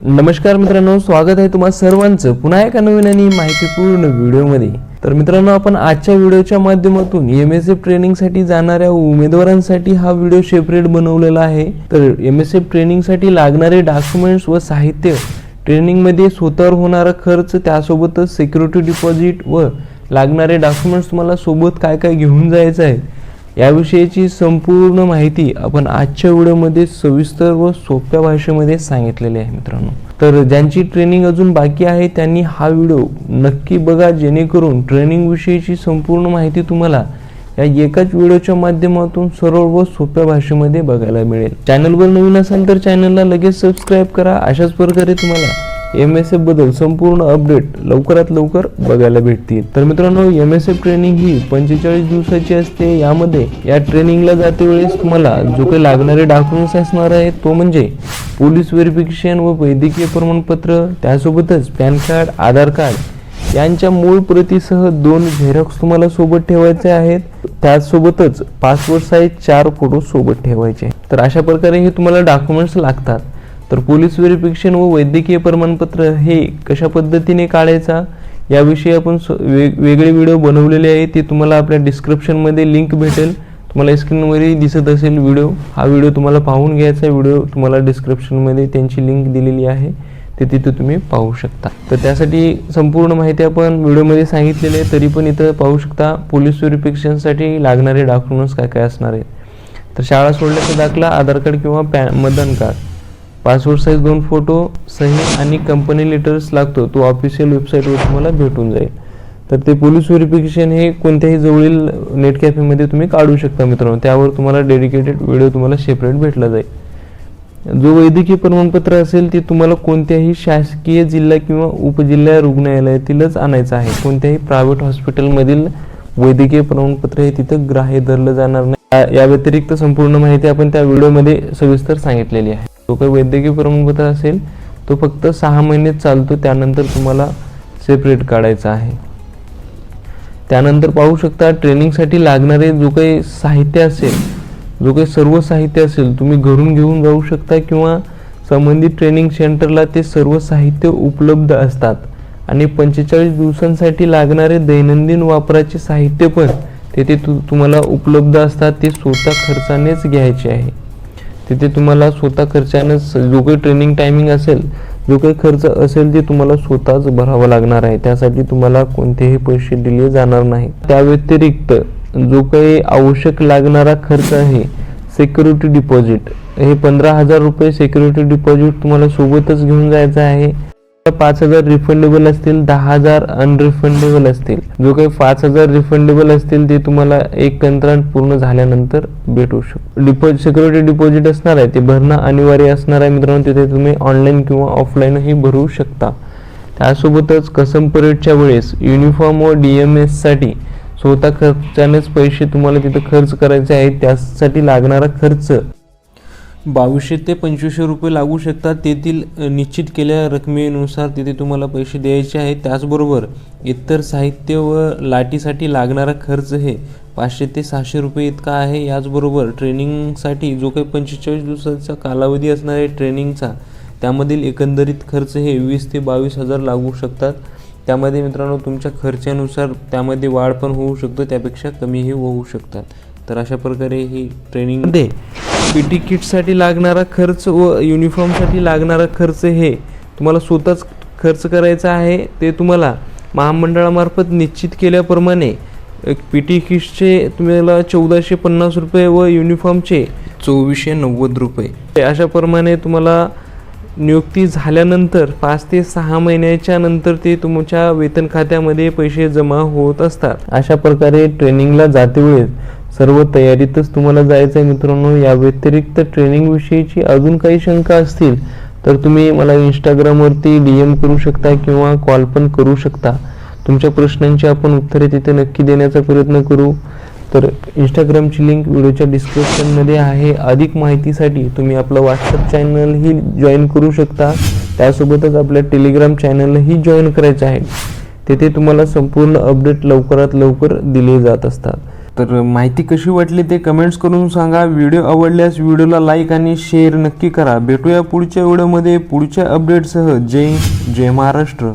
नमस्कार मित्रांनो स्वागत आहे तुम्हा सर्वांचं पुन्हा एका नवीन आणि माहितीपूर्ण व्हिडिओमध्ये. तर मित्रांनो आपण आजच्या व्हिडिओच्या माध्यमातून एम एस एफ ट्रेनिंगसाठी जाणाऱ्या उमेदवारांसाठी हा व्हिडिओ सेपरेट बनवलेला आहे. तर एम एस एफ ट्रेनिंगसाठी लागणारे डॉक्युमेंट्स व साहित्य ट्रेनिंगमध्ये स्वतःवर होणारा खर्च त्यासोबतच सिक्युरिटी डिपॉझिट व लागणारे डॉक्युमेंट्स तुम्हाला सोबत काय काय घेऊन जायचं आहे याविषयीची संपूर्ण माहिती आपण आजच्या व्हिडिओमध्ये सविस्तर व सोप्या भाषेमध्ये सांगितलेली आहे मित्रांनो. तर ज्यांची ट्रेनिंग अजून बाकी आहे त्यांनी हा व्हिडिओ नक्की बघा जेणेकरून ट्रेनिंग विषयीची संपूर्ण माहिती तुम्हाला या एकाच व्हिडिओच्या माध्यमातून सरळ व सोप्या भाषेमध्ये बघायला मिळेल. चॅनलवर नवीन असाल तर चॅनलला लगेच सबस्क्राईब करा. अशाच प्रकारे तुम्हाला एम एस एफबद्दल संपूर्ण अपडेट लवकरात लवकर बघायला भेटतील. तर मित्रांनो एम एस एफ ट्रेनिंग ही पंचेचाळीस दिवसाची असते. यामध्ये या ट्रेनिंगला जाते वेळेस तुम्हाला जो काही लागणारे डॉक्युमेंट्स असणार आहे तो म्हणजे पोलीस व्हेरिफिकेशन व वैद्यकीय प्रमाणपत्र त्यासोबतच पॅन कार्ड आधार कार्ड यांच्या मूळ प्रतीसह दोन झेरॉक्स तुम्हाला सोबत ठेवायचे आहेत. त्याचसोबतच पासपोर्ट साईज चार फोटो सोबत ठेवायचे तर अशा प्रकारे हे तुम्हाला डॉक्युमेंट्स लागतात. तर पोलीस व्हेरिफिकेशन व वैद्यकीय प्रमाणपत्र हे कशा पद्धतीने काढायचा याविषयी आपण वेग वेगळे व्हिडिओ बनवलेले आहे ते तुम्हाला आपल्या डिस्क्रिप्शनमध्ये लिंक भेटेल. तुम्हाला स्क्रीनवरही दिसत असेल व्हिडिओ. हा व्हिडिओ तुम्हाला पाहून घ्यायचा व्हिडिओ तुम्हाला डिस्क्रिप्शनमध्ये त्यांची लिंक दिलेली आहे. ते तिथे तुम्ही पाहू शकता. तर त्यासाठी संपूर्ण माहिती आपण व्हिडिओमध्ये सांगितलेली आहे. तरी पण इथं पाहू शकता पोलीस व्हेरिफिकेशनसाठी लागणारे डॉक्युमेंट्स काय काय असणार आहेत. तर शाळा सोडल्याचा दाखला आधार कार्ड किंवा पॅ मतदान कार्ड. पासपोर्ट साईज दोन फोटो सही आणि कंपनी लेटर्स लागतो. तो ऑफिशियल वेबसाईटवर तुम्हाला भेटून जाईल. तर ते पोलीस व्हेरिफिकेशन हे कोणत्याही जवळील नेट कॅफेमध्ये तुम्ही काढू शकता मित्रांनो. त्यावर तुम्हाला डेडिकेटेड व्हिडिओ तुम्हाला सेपरेट भेटला जाईल. जो वैद्यकीय प्रमाणपत्र असेल ते तुम्हाला कोणत्याही शासकीय जिल्हा किंवा उपजिल्हा रुग्णालयातीलच आणायचं आहे. कोणत्याही प्रायव्हेट हॉस्पिटलमधील वैद्यकीय प्रमाणपत्र हे तिथं ग्राह्य धरलं जाणार नाही. या- या व्यतिरिक्त संपूर्ण माहिती आपण त्या व्हिडिओमध्ये सविस्तर सांगितलेली आहे. जो काही वैद्यकीय प्रमाणपत्र असेल तो फक्त सहा महिनेच चालतो त्यानंतर तुम्हाला सेपरेट काढायचा आहे. त्यानंतर पाहू शकता ट्रेनिंगसाठी लागणारे जो काही साहित्य असेल जो काही सर्व साहित्य असेल तुम्ही घरून घेऊन जाऊ शकता किंवा संबंधित ट्रेनिंग सेंटरला ते सर्व साहित्य उपलब्ध असतात. आणि पंचेचाळीस दिवसांसाठी लागणारे दैनंदिन वापराचे साहित्य पण तेथे तु तुम्हाला उपलब्ध असतात ते स्वतः खर्चानेच घ्यायचे आहे. तिथे तुम्हाला स्वतः खर्चानेच जो काही ट्रेनिंग टायमिंग असेल जो काही खर्च असेल ते तुम्हाला स्वतःच भरावा लागणार आहे. त्यासाठी तुम्हाला कोणतेही पैसे दिले जाणार नाही. त्या व्यतिरिक्त जो काही आवश्यक लागणारा खर्च आहे सिक्युरिटी डिपॉझिट हे पंधरा हजार रुपये सिक्युरिटी डिपॉझिट तुम्हाला सोबतच घेऊन जायचं आहे. पाच हजार रिफंडेबल असतील दहा हजार अनरिफंडेबल असतील. जो काही पाच हजार रिफंडेबल असतील ते तुम्हाला एक कंत्राट पूर्ण झाल्यानंतर भेटू शकतो डिपॉझिट सिक्युरिटी डिपॉझिट असणार आहे ते भरणं अनिवार्य असणार आहे मित्रांनो तिथे तुम्ही ऑनलाईन किंवा ऑफलाईनही भरू शकता. त्यासोबतच कसम परेडच्या वेळेस युनिफॉर्म व डी एम एससाठी स्वतः खर्चानेच पैसे तुम्हाला तिथं खर्च करायचे आहेत त्यासाठी लागणारा खर्च बावीसशे ते पंचवीसशे रुपये लागू शकतात. तेथील निश्चित केलेल्या रकमेनुसार तिथे तुम्हाला पैसे द्यायचे आहे त्याचबरोबर इतर साहित्य व लाटीसाठी लागणारा खर्च हे पाचशे ते सहाशे रुपये इतका आहे. याचबरोबर ट्रेनिंगसाठी जो काही पंचेचाळीस दिवसाचा कालावधी असणार आहे ट्रेनिंगचा त्यामधील एकंदरीत खर्च हे वीस ते बावीस हजार लागू शकतात. त्यामध्ये मित्रांनो तुमच्या खर्चानुसार त्यामध्ये वाढ पण होऊ शकतो. त्यापेक्षा कमीही होऊ शकतात. तर अशा प्रकारे ही ट्रेनिंगमध्ये पी टी किटसाठी लागणारा खर्च व युनिफॉर्मसाठी लागणारा खर्च हे तुम्हाला स्वतःच खर्च करायचा आहे ते तुम्हाला महामंडळामार्फत निश्चित केल्याप्रमाणे पी टी किट्सचे तुम्हाला चौदाशे पन्नास रुपये व युनिफॉर्मचे चोवीसशे नव्वद रुपये. अशाप्रमाणे तुम्हाला नियुक्ती झाल्यानंतर पाच ते सहा महिन्याच्या नंतर ते तुमच्या वेतन खात्यामध्ये पैसे जमा होत असतात. अशा प्रकारे ट्रेनिंगला जाते वेळेस सर्व तयारीतच तुम्हाला जायचं आहे मित्रांनो. या व्यतिरिक्त ट्रेनिंग विषयीची अजून काही शंका असतील तर तुम्ही मला इंस्टाग्रामवरती डी एम करू शकता किंवा कॉल पण करू शकता. तुमच्या प्रश्नांची आपण उत्तरे तिथे नक्की देण्याचा प्रयत्न करू. तर इंस्टाग्रामची लिंक व्हिडिओच्या डिस्क्रिप्शनमध्ये आहे. अधिक माहितीसाठी तुम्ही आपलं व्हॉट्सअप चॅनलही जॉईन करू शकता. त्यासोबतच आपल्या टेलिग्राम चॅनलही जॉईन करायचं आहे. तेथे तुम्हाला संपूर्ण अपडेट लवकरात लवकर दिले जात असतात. तर माहिती कशी वाटली ते कमेंट्स करून सांगा. व्हिडिओ आवडल्यास व्हिडिओला लाईक आणि शेअर नक्की करा. भेटूया पुढच्या व्हिडिओमध्ये पुढच्या अपडेटसह जय जय महाराष्ट्र.